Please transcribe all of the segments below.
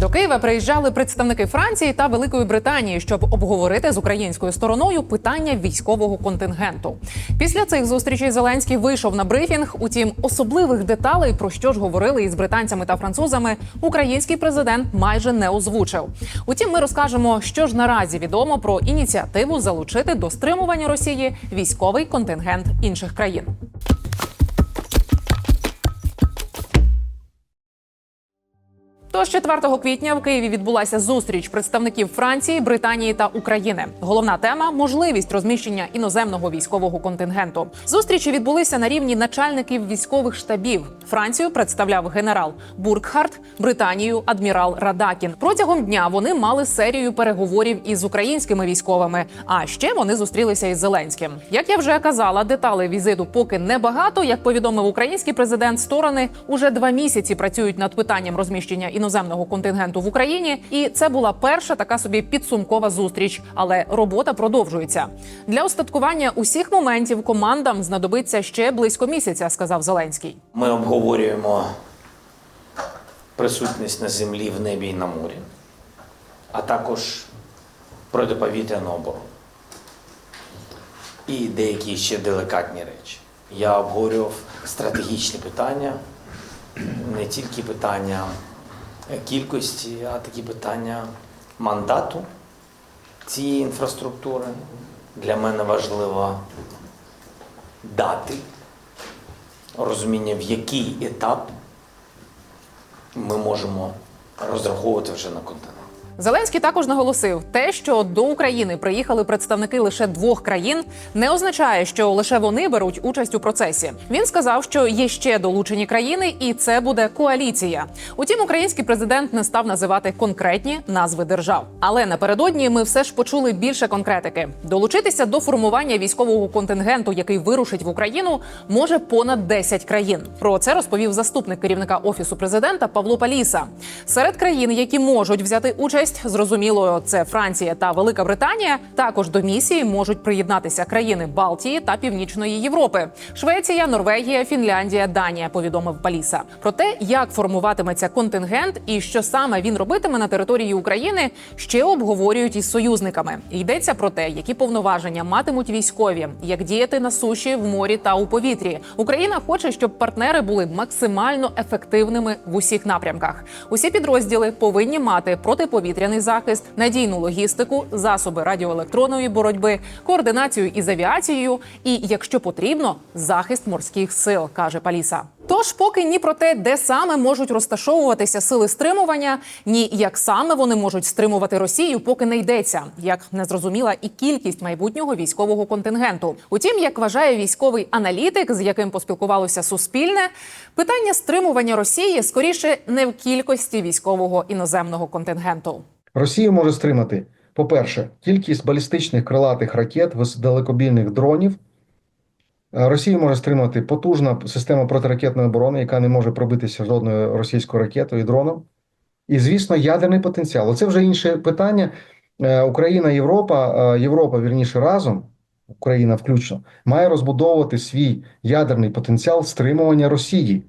До Києва приїжджали представники Франції та Великої Британії, щоб обговорити з українською стороною питання військового контингенту. Після цих зустрічей Зеленський вийшов на брифінг. Утім, особливих деталей про що ж говорили із британцями та французами, український президент майже не озвучив. Утім, ми розкажемо, що ж наразі відомо про ініціативу залучити до стримування Росії військовий контингент інших країн. Тож 4 квітня в Києві відбулася зустріч представників Франції, Британії та України. Головна тема можливість розміщення іноземного військового контингенту. Зустрічі відбулися на рівні начальників військових штабів. Францію представляв генерал Буркхарт, Британію адмірал Радакін. Протягом дня вони мали серію переговорів із українськими військовими. А ще вони зустрілися із Зеленським. Як я вже казала, деталей візиту поки небагато. Як повідомив український президент, сторони уже два місяці працюють над питанням розміщення іноземного контингенту в Україні, і це була перша така собі підсумкова зустріч. Але робота продовжується для остаткування усіх моментів. Командам знадобиться ще близько місяця, сказав Зеленський. Ми обговорюємо присутність на землі, в небі і на морі, а також протиповітряну оборону. І деякі ще деликатні речі. Я обговорював стратегічні питання, не тільки питання кількості, а такі питання мандату цієї інфраструктури. Для мене важливо дати розуміння, в який етап ми можемо розраховувати вже на континент. Зеленський також наголосив, те, що до України приїхали представники лише двох країн, не означає, що лише вони беруть участь у процесі. Він сказав, що є ще долучені країни, і це буде коаліція. Утім, український президент не став називати конкретні назви держав. Але напередодні ми все ж почули більше конкретики. Долучитися до формування військового контингенту, який вирушить в Україну, може понад 10 країн. Про це розповів заступник керівника офісу президента Павло Паліса. Серед країн, які можуть взяти участь, зрозуміло, це Франція та Велика Британія. Також до місії можуть приєднатися країни Балтії та Північної Європи, Швеція, Норвегія, Фінляндія, Данія. Повідомив Паліса. Про те, як формуватиметься контингент і що саме він робитиме на території України, ще обговорюють із союзниками. Йдеться про те, які повноваження матимуть військові, як діяти на суші, в морі та у повітрі. Україна хоче, щоб партнери були максимально ефективними в усіх напрямках. Усі підрозділи повинні мати протиповітряний захист, надійну логістику, засоби радіоелектронної боротьби, координацію із авіацією і, якщо потрібно, захист морських сил, каже Паліса. Тож, поки ні про те, де саме можуть розташовуватися сили стримування, ні як саме вони можуть стримувати Росію, поки не йдеться, як не зрозуміла і кількість майбутнього військового контингенту. Утім, як вважає військовий аналітик, з яким поспілкувалося Суспільне, питання стримування Росії скоріше не в кількості військового іноземного контингенту. Росія може стримати, по-перше, кількість балістичних крилатих ракет, далекобійних дронів. Е, Росія може стримати потужна система протиракетної оборони, яка не може пробитися жодною російською ракетою і дроном. І, звісно, ядерний потенціал. Оце вже інше питання. Е, Україна, Європа, е, Європа вірніше разом, Україна включно, має розбудовувати свій ядерний потенціал стримування Росії.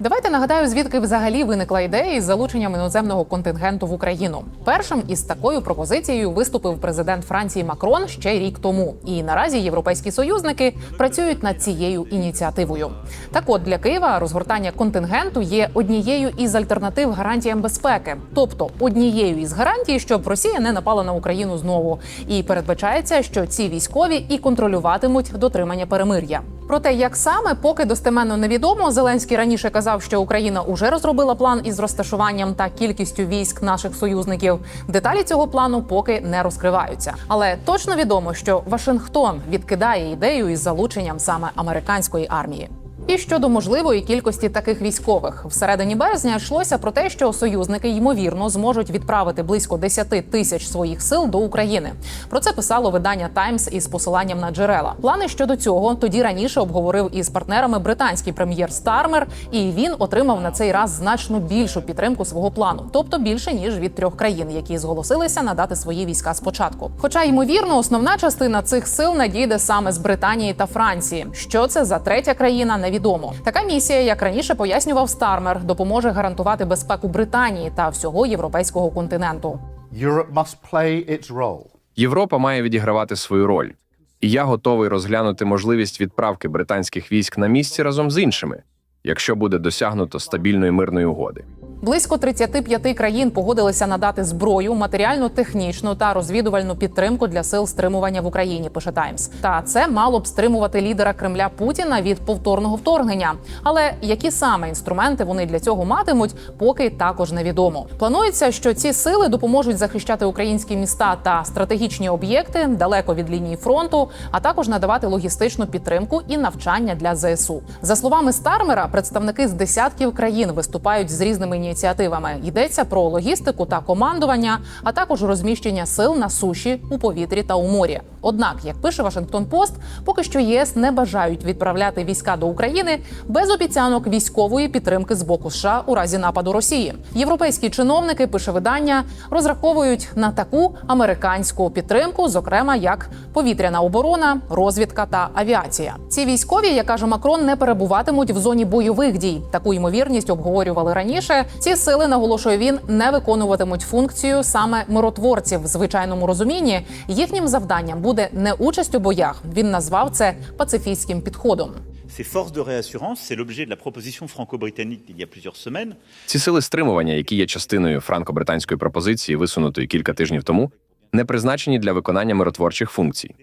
Давайте нагадаю, звідки взагалі виникла ідея із залученням іноземного контингенту в Україну. Першим із такою пропозицією виступив президент Франції Макрон ще рік тому. І наразі європейські союзники працюють над цією ініціативою. Так, от для Києва розгортання контингенту є однією із альтернатив гарантіям безпеки, тобто однією із гарантій, щоб Росія не напала на Україну знову. І передбачається, що ці військові і контролюватимуть дотримання перемир'я. Проте, як саме, поки достеменно невідомо, Зеленський раніше казав, що Україна уже розробила план із розташуванням та кількістю військ наших союзників. Деталі цього плану поки не розкриваються. Але точно відомо, що Вашингтон відкидає ідею із залученням саме американської армії. І щодо можливої кількості таких військових, всередині березня йшлося про те, що союзники ймовірно зможуть відправити близько 10 тисяч своїх сил до України. Про це писало видання Таймс із посиланням на джерела. Плани щодо цього тоді раніше обговорив із партнерами британський прем'єр Стармер, і він отримав на цей раз значно більшу підтримку свого плану, тобто більше ніж від трьох країн, які зголосилися надати свої війська спочатку. Хоча ймовірно, основна частина цих сил надійде саме з Британії та Франції. Що це за третя країна? Невідомо. Така місія, як раніше пояснював Стармер, допоможе гарантувати безпеку Британії та всього європейського континенту. Must play its role. Європа має відігравати свою роль, і я готовий розглянути можливість відправки британських військ на місці разом з іншими, якщо буде досягнуто стабільної мирної угоди. Близько 35 країн погодилися надати зброю, матеріальну, технічну та розвідувальну підтримку для сил стримування в Україні. Пише Таймс. Та це мало б стримувати лідера Кремля Путіна від повторного вторгнення. Але які саме інструменти вони для цього матимуть, поки також невідомо. Планується, що ці сили допоможуть захищати українські міста та стратегічні об'єкти далеко від лінії фронту, а також надавати логістичну підтримку і навчання для ЗСУ. За словами Стармера, представники з десятків країн виступають з різними ініціативами. Йдеться про логістику та командування, а також розміщення сил на суші, у повітрі та у морі. Однак, як пише Вашингтон Пост, поки що ЄС не бажають відправляти війська до України без обіцянок військової підтримки з боку США у разі нападу Росії. Європейські чиновники пише видання розраховують на таку американську підтримку, зокрема як повітряна оборона, розвідка та авіація. Ці військові, як каже Макрон, не перебуватимуть в зоні бойових дій. Таку ймовірність обговорювали раніше. Ці сили наголошує він не виконуватимуть функцію саме миротворців в звичайному розумінні. Їхнім завданням буде не участь у боях. Він назвав це пацифістським підходом. Ces forces de réassurance, c'est l'objet de la proposition franco-britannique d'il y a plusieurs semaines. Ці сили стримування, які є частиною франко-британської пропозиції, висунутої кілька тижнів тому, не призначені для виконання миротворчих функцій.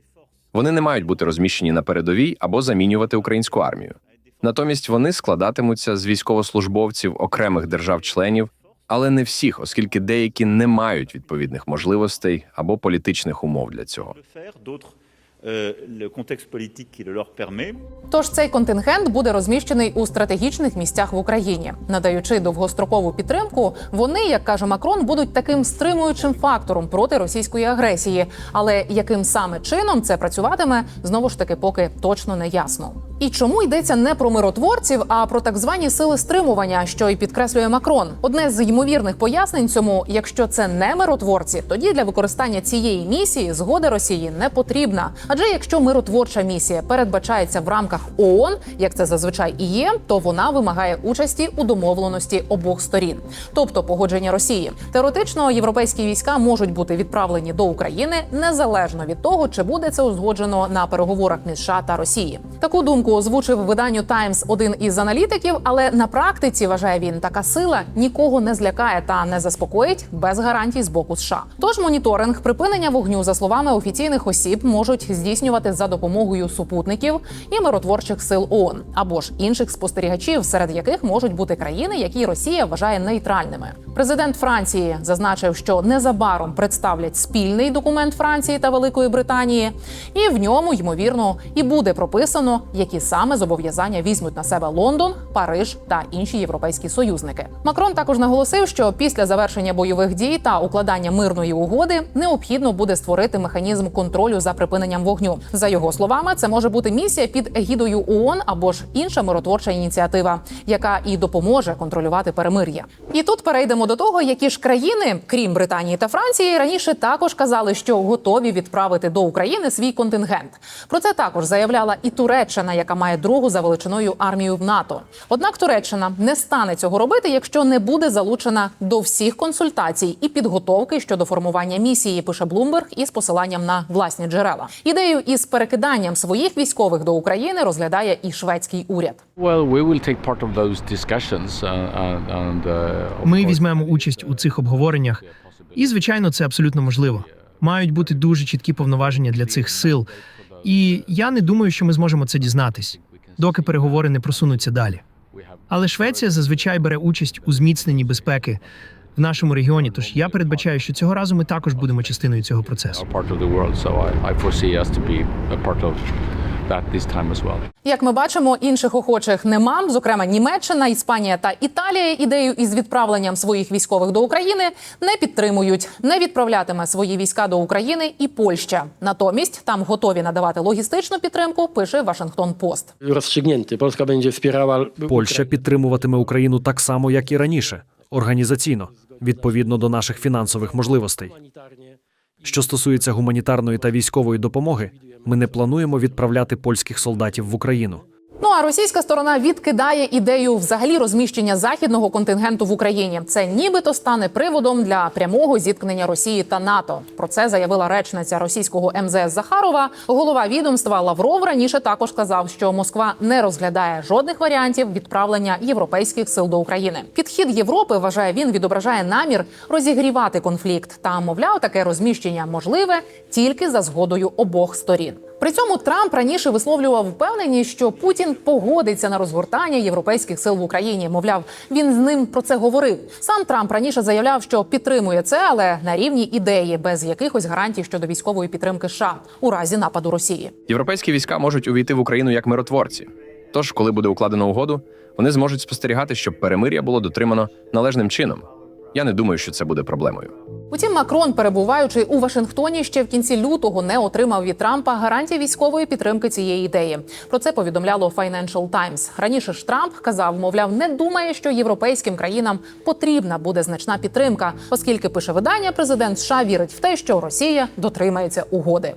Вони не мають бути розміщені на передовій або замінювати українську армію. Натомість вони складатимуться з військовослужбовців окремих держав-членів, але не всіх, оскільки деякі не мають відповідних можливостей або політичних умов для цього. Euh. Тож цей контингент буде розміщений у стратегічних місцях в Україні, надаючи довгострокову підтримку. Вони, як каже Макрон, будуть таким стримуючим фактором проти російської агресії. Але яким саме чином це працюватиме, знову ж таки, поки точно не ясно. І чому йдеться не про миротворців, а про так звані сили стримування, що й підкреслює Макрон. Одне з ймовірних пояснень цьому, якщо це не миротворці, тоді для використання цієї місії згода Росії не потрібна. Адже якщо миротворча місія передбачається в рамках ООН, як це зазвичай і є, то вона вимагає участі у домовленості обох сторін, тобто погодження Росії. Теоретично європейські війська можуть бути відправлені до України незалежно від того, чи буде це узгоджено на переговорах між США та Росії. Таку думку озвучив виданню Times один із аналітиків, але на практиці вважає він, така сила нікого не злякає та не заспокоїть без гарантій з боку США. Тож моніторинг припинення вогню, за словами офіційних осіб, можуть здійснювати за допомогою супутників і миротворчих сил ООН або ж інших спостерігачів, серед яких можуть бути країни, які Росія вважає нейтральними. Президент Франції зазначив, що незабаром представлять спільний документ Франції та Великої Британії, і в ньому ймовірно і буде прописано, які саме зобов'язання візьмуть на себе Лондон, Париж та інші європейські союзники. Макрон також наголосив, що після завершення бойових дій та укладання мирної угоди необхідно буде створити механізм контролю за припиненням вогню. За його словами, це може бути місія під егідою ООН або ж інша миротворча ініціатива, яка і допоможе контролювати перемир'я. І тут перейдемо до того, які ж країни, крім Британії та Франції, раніше також казали, що готові відправити до України свій контингент. Про це також заявляла і Туреччина, яка має другу за величиною армію в НАТО. Однак Туреччина не стане цього робити, якщо не буде залучена до всіх консультацій і підготовки щодо формування місії. Пише Блумберг із посиланням на власні джерела. Ідею із перекиданням своїх військових до України розглядає і шведський уряд. Uh, uh, of Ми візьмемо участь у цих обговореннях, і звичайно, це абсолютно можливо. Мають бути дуже чіткі повноваження для цих сил. І я не думаю, що ми зможемо це дізнатись, доки переговори не просунуться далі. Але Швеція зазвичай бере участь у зміцненні безпеки в нашому регіоні. Тож я передбачаю, що цього разу ми також будемо частиною цього процесу. That this time as well. Як ми бачимо, інших охочих нема. Зокрема, Німеччина, Іспанія та Італія ідею із відправленням своїх військових до України не підтримують. Не відправлятиме свої війська до України і Польща. Натомість там готові надавати логістичну підтримку. Пише Вашингтон Пост. rozstrzygnięty. Polska będzie wspierała Польща підтримуватиме Україну так само, як і раніше, організаційно, відповідно до наших фінансових можливостей. Що стосується гуманітарної та військової допомоги, ми не плануємо відправляти польських солдатів в Україну. Ну а російська сторона відкидає ідею взагалі розміщення західного контингенту в Україні. Це нібито стане приводом для прямого зіткнення Росії та НАТО. Про це заявила речниця російського МЗС Захарова. Голова відомства Лавров раніше також сказав, що Москва не розглядає жодних варіантів відправлення європейських сил до України. Підхід Європи вважає він відображає намір розігрівати конфлікт та мовляв, таке розміщення можливе тільки за згодою обох сторін. При цьому Трамп раніше висловлював впевненість, що Путін погодиться на розгортання європейських сил в Україні. Мовляв, він з ним про це говорив. Сам Трамп раніше заявляв, що підтримує це, але на рівні ідеї, без якихось гарантій щодо військової підтримки США у разі нападу Росії. Європейські війська можуть увійти в Україну як миротворці. Тож, коли буде укладено угоду, вони зможуть спостерігати, щоб перемир'я було дотримано належним чином. Я не думаю, що це буде проблемою. Утім, Макрон, перебуваючи у Вашингтоні, ще в кінці лютого не отримав від Трампа гарантії військової підтримки цієї ідеї. Про це повідомляло Financial Times. Раніше ж Трамп казав, мовляв, не думає, що європейським країнам потрібна буде значна підтримка, оскільки пише видання, президент США вірить в те, що Росія дотримається угоди.